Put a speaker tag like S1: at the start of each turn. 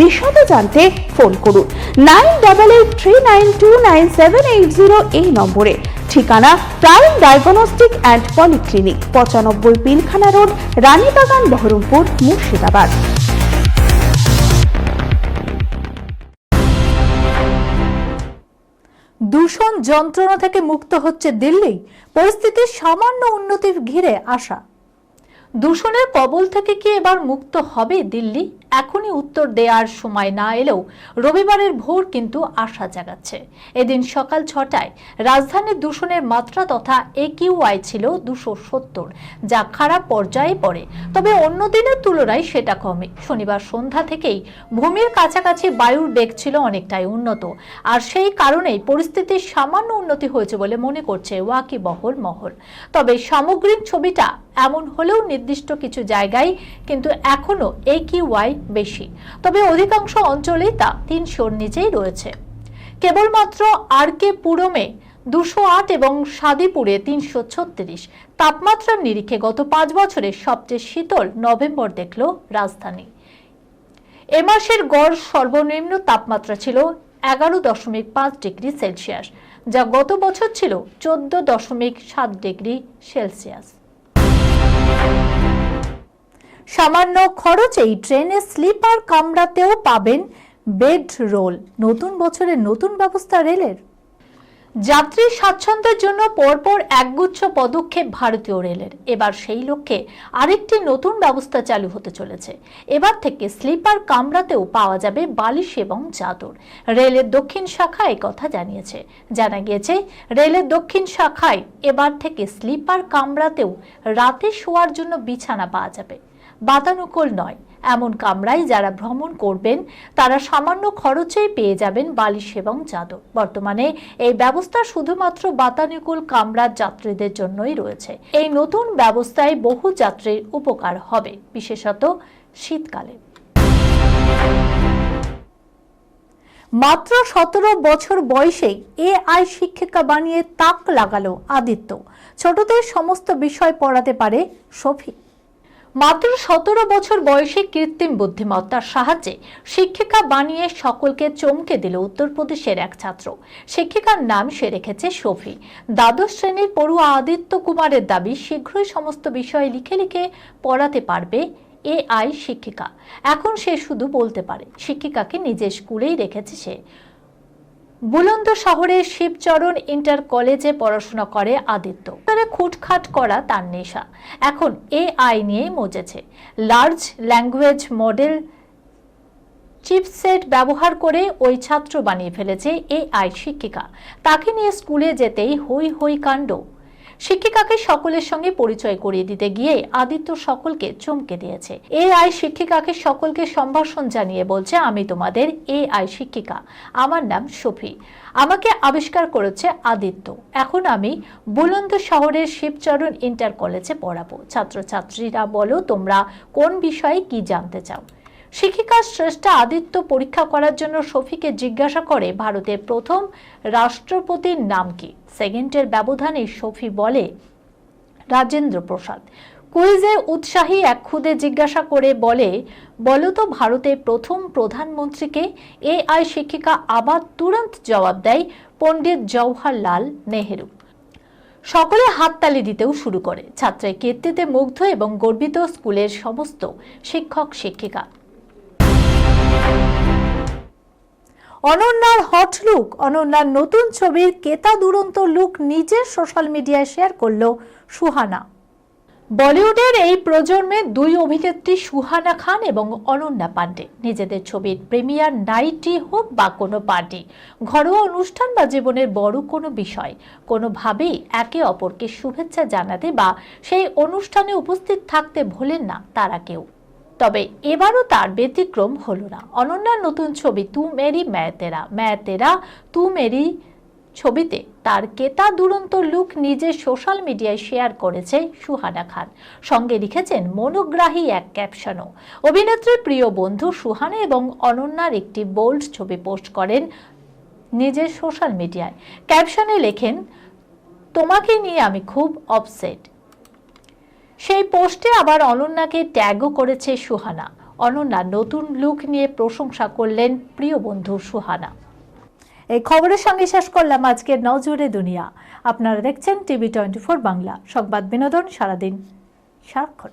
S1: বিশদে জানতে ফোন করুন। Nine double eight three nine two nine seven eight zero এই নম্বরে। ঠিকানা প্রাইম ডায়াগনস্টিক অ্যান্ড পলিক্লিনিক, পঁচানব্বই পিলখানা রোড, রানীবাগান, বহরমপুর, মুর্শিদাবাদ।
S2: দূষণ যন্ত্রণা থেকে মুক্ত হচ্ছে দিল্লি পরিস্থিতির সামান্য উন্নতির ঘিরে আসা দূষণের কবল থেকে কি এবার মুক্ত হবে দিল্লি? এখনই উত্তর দেওয়ার সময় না এলেও রবিবারের ভোর কিন্তু আশা জাগাচ্ছে। এদিন সকাল ছটায় রাজধানীর দূষণের মাত্রা তথা একিউআই ছিল দুশো সত্তর, যা খারাপ পর্যায়ে পড়ে। তবে অন্য দিনের তুলনায় সেটা কমে। শনিবার সন্ধ্যা থেকেই ভূমির কাছাকাছি বায়ুর বেগ ছিল অনেকটাই উন্নত। আর সেই কারণেই পরিস্থিতির সামান্য উন্নতি হয়েছে বলে মনে করছে ওয়াকিবহল মহল। তবে সামগ্রিক ছবিটা এমন হলেও নির্দিষ্ট কিছু জায়গায় কিন্তু এখনও একিউআই বেশি। তবে অধিকাংশ অঞ্চলেই তা তিনশোর নিচেই রয়েছে। কেবলমাত্র আর কে পুরমে দুশো আট এবং সাদিপুরে তিনশো ছত্রিশ। তাপমাত্রার নিরিখে গত পাঁচ বছরের সবচেয়ে শীতল নভেম্বর দেখল রাজধানী। এ মাসের গড় সর্বনিম্ন তাপমাত্রা ছিল এগারো দশমিক পাঁচ ডিগ্রি সেলসিয়াস, যা গত বছর ছিল চোদ্দ দশমিক সাত ডিগ্রি সেলসিয়াস। সামান্য খরচেই ট্রেনে স্লিপার কামরাতেও পাবেন বেড রোল। নতুন বছরের নতুন ব্যবস্থা রেলের। যাত্রী স্বাচ্ছন্দ্যের জন্য পরপর একগুচ্ছ পদক্ষেপ ভারতীয় রেলের। এবার সেই লক্ষ্যে আরেকটি নতুন ব্যবস্থা চালু হতে চলেছে। এবার থেকে স্লিপার কামরাতেও পাওয়া যাবে বালিশ এবং চাদর। রেলের দক্ষিণ শাখা কথা জানিয়েছে। জানা গিয়েছে, রেলের দক্ষিণ শাখায় এবার থেকে স্লিপার কামরাতেও রাতে শোয়ার জন্য বিছানা পাওয়া যাবে। বাতানুকূল নয়। এমন কামরায় যারা ভ্রমণ করবেন, তারা সামান্য খরচেই পেয়ে যাবেন বালিশ এবং চাদর। বর্তমানে এই ব্যবস্থা শুধুমাত্র বাতানুকূল কামরার যাত্রীদের জন্যই রয়েছে। এই নতুন ব্যবস্থায় বহু যাত্রীর উপকার হবে, বিশেষত শীতকালে। মাত্র সতেরো বছর বয়সেই এআই শিক্ষিকা বানিয়ে তাক লাগালো আদিত্য। ছোটদের সমস্ত বিষয় পড়াতে পারে শফি মাত্র সতেরো বছর বয়সে কৃত্রিম বুদ্ধিমত্তার সাহায্যে শিক্ষিকা বানিয়ে সকলকে চমকে দিল উত্তরপ্রদেশের এক ছাত্র। শিক্ষিকার নাম সে রেখেছে শফি। দ্বাদশ শ্রেণির পড়ুয়া আদিত্য কুমারের দাবি, শীঘ্রই সমস্ত বিষয় লিখে লিখে পড়াতে পারবে এআই শিক্ষিকা। এখন সে শুধু বলতে পারে, শিক্ষিকাকে নিজের স্কুলেই রেখেছে সে। বুলন্দ শহরের শিবচরণ ইন্টার কলেজে পড়াশোনা করে আদিত্য। তারা খুটখাট করা তার নেশা। এখন এআই নিয়েই মজেছে। লার্জ ল্যাঙ্গুয়েজ মডেল চিপসেট ব্যবহার করে ওই ছাত্র বানিয়ে ফেলেছে এআই শিক্ষিকা। তাকে নিয়ে স্কুলে যেতেই হই হই কাণ্ড। শিক্ষিকাকে সকলের সঙ্গে পরিচয় করিয়ে দিতে গিয়ে আদিত্য সকলকে চমকে দিয়েছে। এআই শিক্ষিকাকে সকলকে সম্ভাষণ জানিয়ে বলছে, আমি তোমাদের এআই শিক্ষিকা। আমার নাম সফি। আমাকে আবিষ্কার করেছে আদিত্য। এখন আমি বুলন্দ শহরের শিবচরণ ইন্টার কলেজে পড়াবো। ছাত্রছাত্রীরা বলো, তোমরা কোন বিষয়ে কি জানতে চাও? শিক্ষিকা শ্রেষ্ঠা আদিত্য পরীক্ষা করার জন্য শফিকে জিজ্ঞাসা করে ভারতের প্রথম রাষ্ট্রপতির নাম কি? সেকেন্ডের ব্যবধানে শফি বলে, রাজেন্দ্র প্রসাদ। কুইজে উৎসাহী এক খুদে জিজ্ঞাসা করে বলে, বলো তো ভারতের প্রথম প্রধানমন্ত্রীকে এআই শিক্ষিকা আবার তুরন্ত জবাব দেয় পণ্ডিত জওহরলাল নেহেরু। সকলে হাততালি দিতেও শুরু করে। ছাত্রের কীর্তিতে মুগ্ধ এবং গর্বিত স্কুলের সমস্ত শিক্ষক শিক্ষিকা অনন্যার হট লুক, অনন্যার নতুন ছবির কেতা দুরন্ত লুক নিজের সোশ্যাল মিডিয়ায় শেয়ার করল সুহানা। বলিউডের এই প্রজন্মে দুই অভিনেত্রী সুহানা খান এবং অনন্যা পান্ডে। নিজেদের ছবির প্রিমিয়ার নাইটই হোক বা কোনো পার্টি, ঘরোয়া অনুষ্ঠান বা জীবনের বড় কোনো বিষয়, কোনোভাবেই একে অপরকে শুভেচ্ছা জানাতে বা সেই অনুষ্ঠানে উপস্থিত থাকতে ভোলেন না তারা কেউ। তবে এবারও তার ব্যতিক্রম হলো না। অনন্যার নতুন ছবি তু মেরি ম্যাতেরা। ম্যাতেরা তু মেরি ছবিতে তার কেতা দুরন্ত লুক নিজে সোশ্যাল মিডিয়ায় শেয়ার করেছে সুহানা খান। সঙ্গে লিখেছেন, মনোগ্রাহী এক ক্যাপশনও। অভিনেত্রীর প্রিয় বন্ধু সুহানা এবং অনন্যার একটি বোল্ড ছবি পোস্ট করেন নিজের সোশ্যাল মিডিয়ায়। ক্যাপশনে লেখেন, তোমাকে নিয়ে আমি খুব অপসেট সেই পোস্টে আবার অনন্যাকে ট্যাগও করেছে সুহানা। অনন্যা নতুন লুক নিয়ে প্রশংসা করলেন প্রিয় বন্ধু সুহানা। এই খবরের সঙ্গে শেষ করলাম আজকের নজরে দুনিয়া। আপনারা দেখছেন টিভি টোয়েন্টি ফোর বাংলা। সংবাদ বিনোদন সারাদিন। সারাক্ষণ